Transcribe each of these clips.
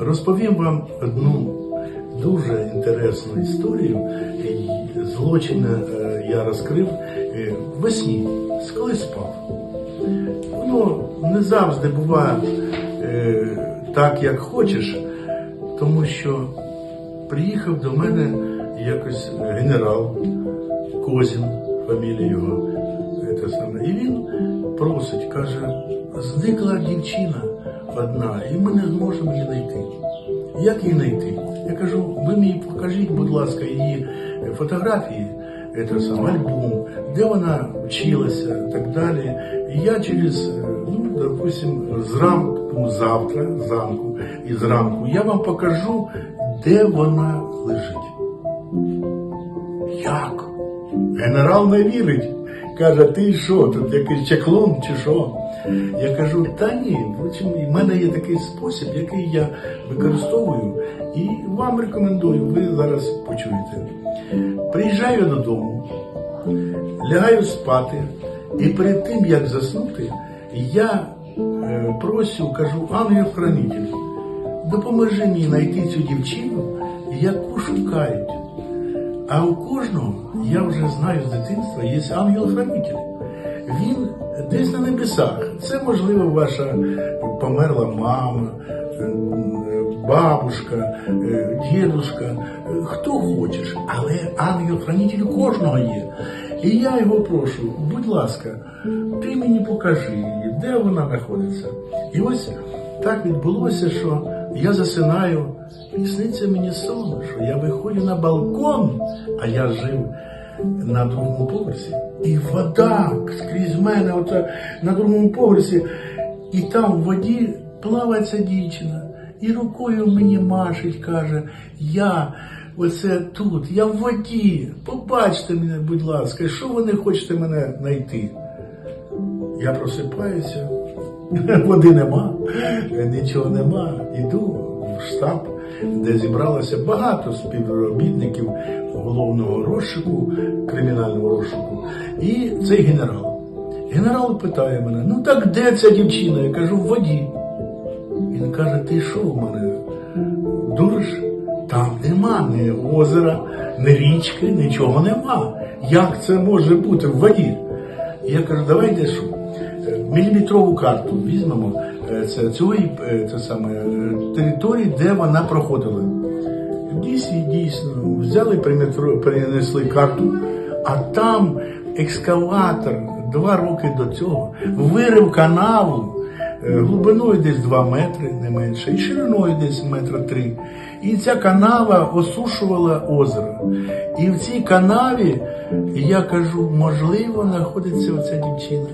Розповім вам одну дуже інтересну історію. І Злочин е, я розкрив е, весні, коли спав. Воно не завжди буває е, так, як хочеш, тому що приїхав до мене якось генерал Козін, фамілія його. І він просить, каже, зникла дівчина одна, і ми не зможемо її знайти. Як її знайти? Я кажу, ви мені покажіть, будь ласка, її фотографії, це сам альбом, де вона вчилася, і так далі. І я через, ну, допустим, зранку, завтра, зранку і зранку, я вам покажу, де вона лежить. Як? Генерал не вірить. Каже, ти що, тут якийсь чеклун чи що? Я кажу, та ні, в мене є такий спосіб, який я використовую, і вам рекомендую, ви зараз почуєте. Приїжджаю додому, лягаю спати, і перед тим, як заснути, я е, просю, кажу, ангел-хранитель, допоможи мені знайти цю дівчину, яку шукають. А у кожного, я вже знаю з дитинства, є ангел-хранитель. Він десь на небесах. Це, можливо, ваша померла мама, бабушка, дідушка, хто хочеш. Але ангел-хранитель кожного є. І я його прошу, будь ласка, ти мені покажи де вона знаходиться. І ось так відбулося, що я засинаю, і сниться мені сон, що я виходжу на балкон, а я жив на другому поверсі. І вода скрізь мене, оце на другому поверсі, і там в воді плаває ця дівчина. І рукою мені машить, каже, я оце тут, я в воді. Побачте мене, будь ласка, що ви не хочете мене знайти? Я просипаюся, води нема, нічого нема. Іду в штаб, де зібралося багато співробітників головного розшуку, кримінального розшуку, і цей генерал. Генерал питає мене: ну так де ця дівчина? Я кажу, в воді. Він каже, ти що в мене? Дуриш? Там нема ні озера, ні річки, нічого нема. Як це може бути в воді? Я кажу, давайте що? е, Міліметрову карту візьмемо е, це, цієї е, це саме, території, де вона проходила. Дійсно, дійсно, взяли, принесли карту, а там екскаватор два роки до цього вирив канаву е, глибиною десь 2 метри, не менше, і шириною десь метра три. І ця канава осушувала озеро. І в цій канаві, я кажу, можливо, знаходиться оця дівчина.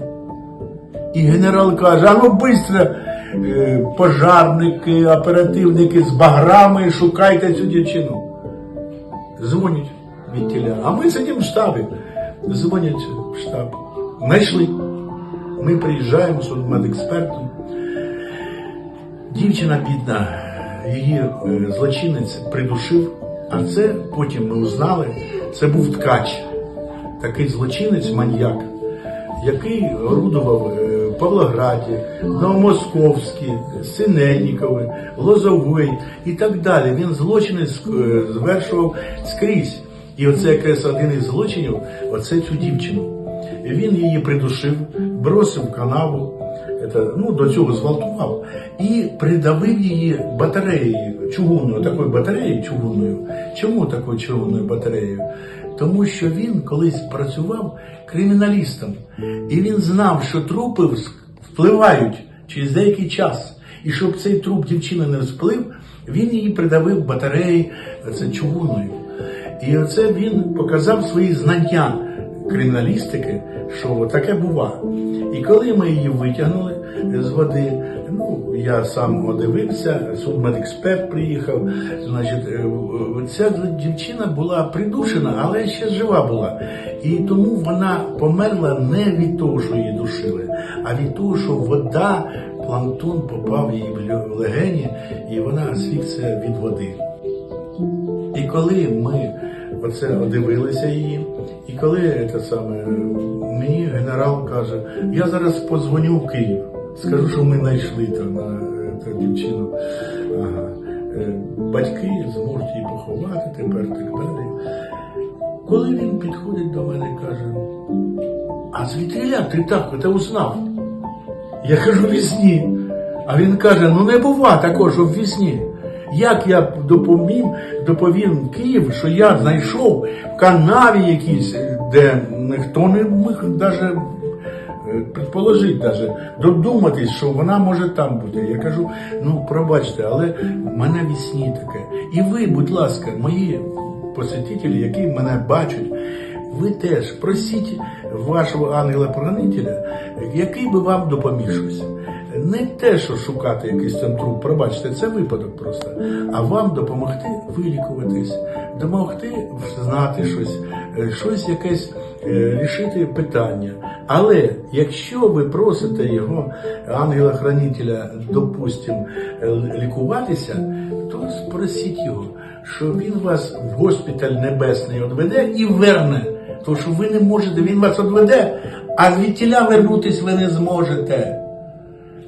І генерал каже, а ну швидко, пожарники, оперативники з баграми, шукайте цю дівчину. Дзвонять від тіля. А ми сидимо в штабі. Дзвонять в штаб. Знайшли. Ми приїжджаємо з судмедекспертом. Дівчина бідна, її е, злочинець придушив, а це потім ми узнали, це був ткач, такий злочинець, маньяк, який орудував е, Павлограді, Новомосковські, Синельникові, Лозовий і так далі. Він злочини е, звершував скрізь. І оце якраз один із злочинів, оце цю дівчину. Він її придушив, бросив канаву, це, ну, до цього зґвалтував і придавив її батареєю чугунною, такою батареєю чугунною. Чому такою чугунною батареєю? Тому що він колись працював криміналістом, і він знав, що трупи впливають через деякий час. І щоб цей труп дівчини не сплив, він її придавив батареєю чугунною. І оце він показав свої знання криміналістики, що таке бува. І коли ми її витягнули з води, ну я сам одивився, судмедексперт приїхав. Значить, е, ця дівчина була придушена, але ще жива була. І тому вона померла не від того, що її душили, а від того, що вода, планктон попав їй в легені, і вона асфіксія від води. І коли ми оце одивилися її, і коли це саме, мені генерал каже, я зараз подзвоню в Київ, скажу, що ми знайшли там ту дівчину. Ага. е, батьки зможуть її поховати тепер так далі. Коли він підходить до мене і каже, а звідкиля ти так це узнав? Я кажу вісні. А він каже: ну не бува такого, щоб вісні. Як я допомів, доповім Київ, що я знайшов в канаві якійсь, де ніхто не міг навіть предположити, даже, додуматись, що вона може там бути. Я кажу, ну пробачте, але в мене вісні таке. І ви, будь ласка, мої посетителі, які мене бачать, ви теж просіть вашого ангела-хранителя, який би вам допоміг щось. Не те, що шукати якийсь там труп, пробачте, це випадок просто, а вам допомогти вилікуватись, допомогти знати щось, е, щось якесь е, рішити питання. Але якщо ви просите його ангела-хранителя, допустим, е, лікуватися, то спросіть його, що він вас в госпіталь небесний одведе і верне. Тому що ви не можете, він вас одведе, а звідтіля вернутись ви не зможете.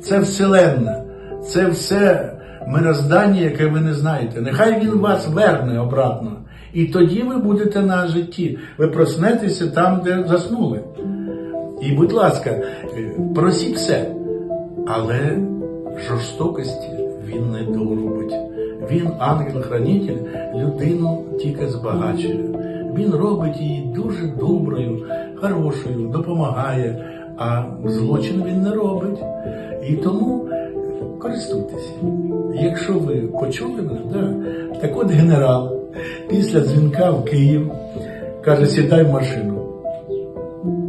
Це вселенна, це все мироздання, яке ви не знаєте. Нехай він вас верне обратно. І тоді ви будете на житті. Ви проснетеся там, де заснули. І, будь ласка, е, просіть все. Але жорстокості він не доробить. Він, ангел-хранитель, людину тільки збагачує. Він робить її дуже доброю, хорошою, допомагає, а злочин він не робить. І тому користуйтеся. Якщо ви почули мене, да, так от генерал після дзвінка в Київ каже, сідай в машину.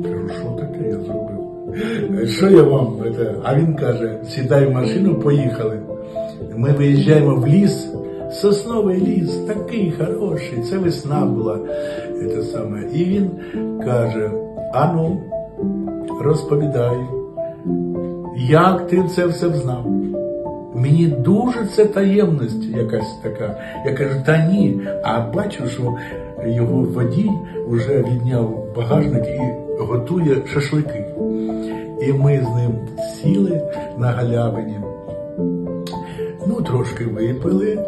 Кажу, що таке я зробив? Що я вам? А він каже, сідай в машину, поїхали. Ми виїжджаємо в ліс, сосновий ліс, такий хороший, це весна була. Це саме. І він каже: ану, розповідай, як ти це все знав? Мені дуже це таємність якась така. Я кажу, та ні. А бачу, що його водій вже відняв багажник і готує шашлики. І ми з ним сіли на галявині. Ну, трошки випили.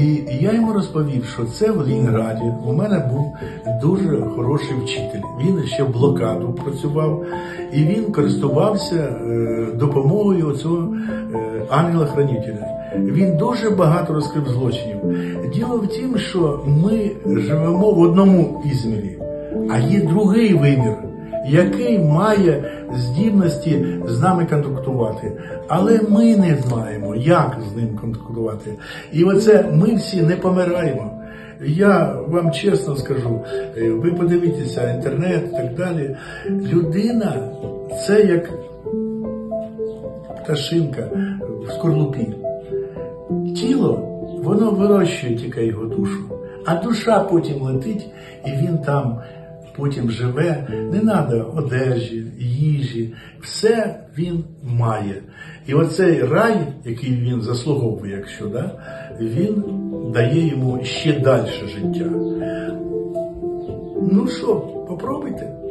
І я йому розповів, що це в Ленінграді у мене був дуже хороший вчитель. Він ще в блокаду працював, і він користувався е, допомогою цього е, ангела-хранителя. Він дуже багато розкрив злочинів. Діло в тім, що ми живемо в одному ізмірі, а є другий вимір який має здібності з нами контактувати. Але ми не знаємо, як з ним контактувати. І оце ми всі не помираємо. Я вам чесно скажу, е, ви подивіться інтернет і так далі. Людина це як пташинка в скорлупі. Тіло, воно вирощує тільки його душу, а душа потім летить, і він там потім живе. Не треба одежі, їжі, все він має. І оцей рай, який він заслуговує, якщо да, він дає йому ще далі життя. Ну що, попробуйте.